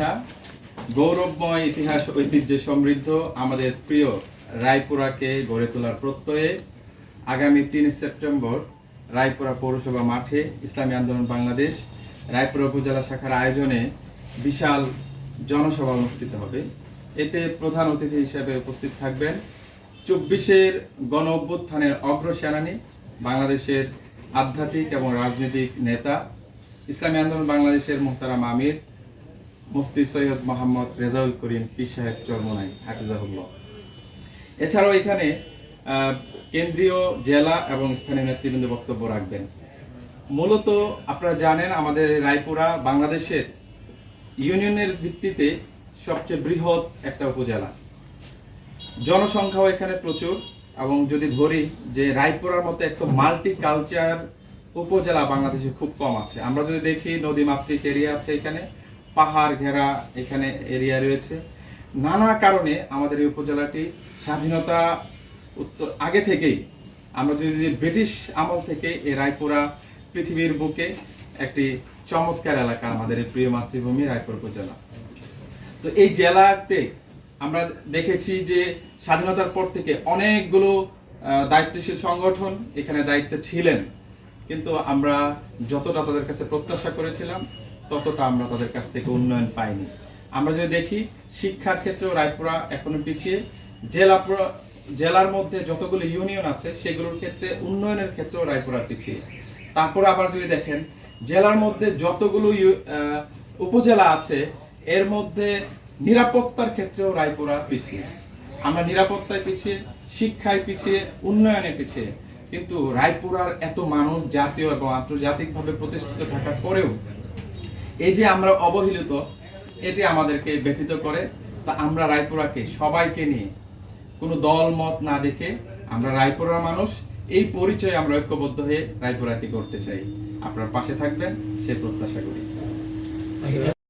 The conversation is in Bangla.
শুভেচ্ছা গৌরবময় ইতিহাস, ঐতিহ্যে সমৃদ্ধ আমাদের প্রিয় রায়পুরাকে গড়ে তোলার প্রত্যয়ে আগামী তিন সেপ্টেম্বর রায়পুরা পৌরসভা মাঠে ইসলামী আন্দোলন বাংলাদেশ রায়পুরা উপজেলা শাখার আয়োজনে বিশাল জনসভা অনুষ্ঠিত হবে। এতে প্রধান অতিথি হিসেবে উপস্থিত থাকবেন চব্বিশের গণ অভ্যুত্থানের অগ্রসেনানী বাংলাদেশের আধ্যাত্মিক এবং রাজনৈতিক নেতা, ইসলামী আন্দোলন বাংলাদেশের মোহতারাম আমির মুফতি সৈয়দ মোহাম্মদ রেজাউল করিম পীর সাহেব চরমনাই হাফিজাহুল্লাহ। এছাড়াও এখানে কেন্দ্রীয় জেলা এবং স্থানীয় নেতৃবৃন্দ বক্তব্য রাখবেন। মূলত আপনারা জানেন, আমাদের রায়পুরা বাংলাদেশের ইউনিয়নের ভিত্তিতে সবচেয়ে বৃহৎ একটা উপজেলা। জনসংখ্যাও এখানে প্রচুর এবং যদি ধরি যে রায়পুরার মতো একটা মাল্টি কালচার উপজেলা বাংলাদেশে খুব কম আছে। আমরা যদি দেখি নদী মাতৃক এরিয়া আছে এখানে পাহাড় ঘেরা এখানে এরিয়া রয়েছে। নানা কারণে আমাদের এই উপজেলাটি স্বাধীনতা উত্তর, আগে থেকেই আমরা যদি ব্রিটিশ আমল থেকে এই রায়পুরা পৃথিবীর বুকে একটি চমৎকার এলাকা আমাদের প্রিয় মাতৃভূমি রায়পুর উপজেলা। তো এই জেলাতে আমরা দেখেছি যে স্বাধীনতার পর থেকে অনেকগুলো দায়িত্বশীল সংগঠন এখানে দায়িত্বে ছিলেন। কিন্তু আমরা যতটা তাদের কাছে প্রত্যাশা করেছিলাম ততটা আমরা তাদের কাছ থেকে উন্নয়ন পাইনি। আমরা যদি দেখি, শিক্ষার ক্ষেত্রেও রায়পুরা এখনও পিছিয়ে। জেলা জেলার মধ্যে যতগুলো ইউনিয়ন আছে, সেগুলোর ক্ষেত্রে উন্নয়নের ক্ষেত্রেও রায়পুরা পিছিয়ে। তারপরে আবার যদি দেখেন, জেলার মধ্যে যতগুলো উপজেলা আছে, এর মধ্যে নিরাপত্তার ক্ষেত্রেও রায়পুরা পিছিয়ে। আমরা নিরাপত্তায় পিছিয়ে, শিক্ষায় পিছিয়ে, উন্নয়নে পিছিয়ে। কিন্তু রায়পুরার এত মানুষ জাতীয় এবং আন্তর্জাতিকভাবে প্রতিষ্ঠিত থাকার পরেও এই যে আমরা অবহেলিত, এটি আমাদেরকে ব্যথিত করে। তা আমরা রায়পুরাকে, সবাইকে নিয়ে কোনো দল, মত না দেখে আমরা রায়পুরার মানুষ। এই পরিচয় আমরা ঐক্যবদ্ধ হয়ে রায়পুরাকে করতে চাই। আপনার পাশে থাকবেন, সে প্রত্যাশা করি।